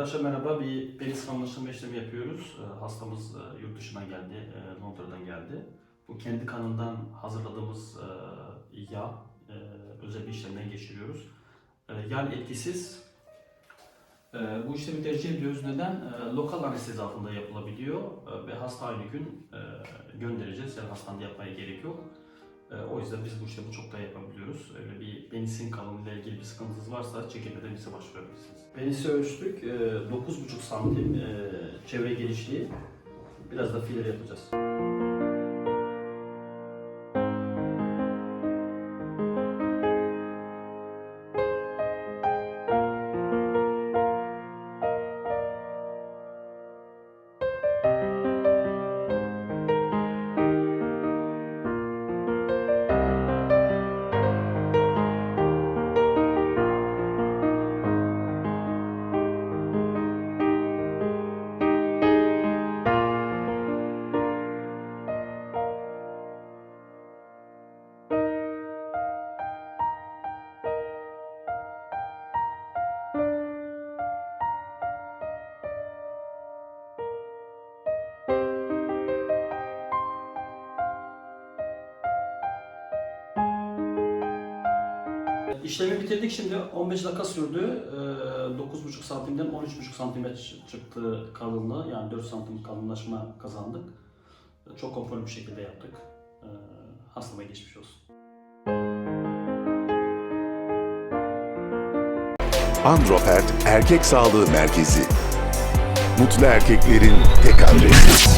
Arkadaşlar merhaba. Bir penis kanlaştırma işlemi yapıyoruz. Ee, Hastamız e, yurt dışından geldi, e, Londra'dan geldi. Bu kendi kanından hazırladığımız e, yağ, özel bir işlemden geçiriyoruz. Yani etkisiz. Bu işlemi tercih ediyoruz. Neden? Lokal anestezi altında yapılabiliyor ve hasta aynı gün göndereceğiz. Yani hastanede yapmaya gerek yok. O yüzden biz bu işlemi çok daha yapabiliyoruz. Penisin kalınlığıyla ilgili bir sıkıntınız varsa çekimden bize başvurabilirsiniz. Penisi ölçtük. e, 9,5 santim e, çevre genişliği. Biraz da filer yapacağız. İşlemi bitirdik şimdi 15 dakika sürdü. Ee, 9,5 santimden 13,5 santime çıktı kalınlığı. Yani 4 santim kalınlaşma kazandık. Çok konforlu bir şekilde yaptık. Ee, Hastama geçmiş olsun. Androfert Erkek Sağlığı Merkezi. Mutlu erkeklerin tek adresi.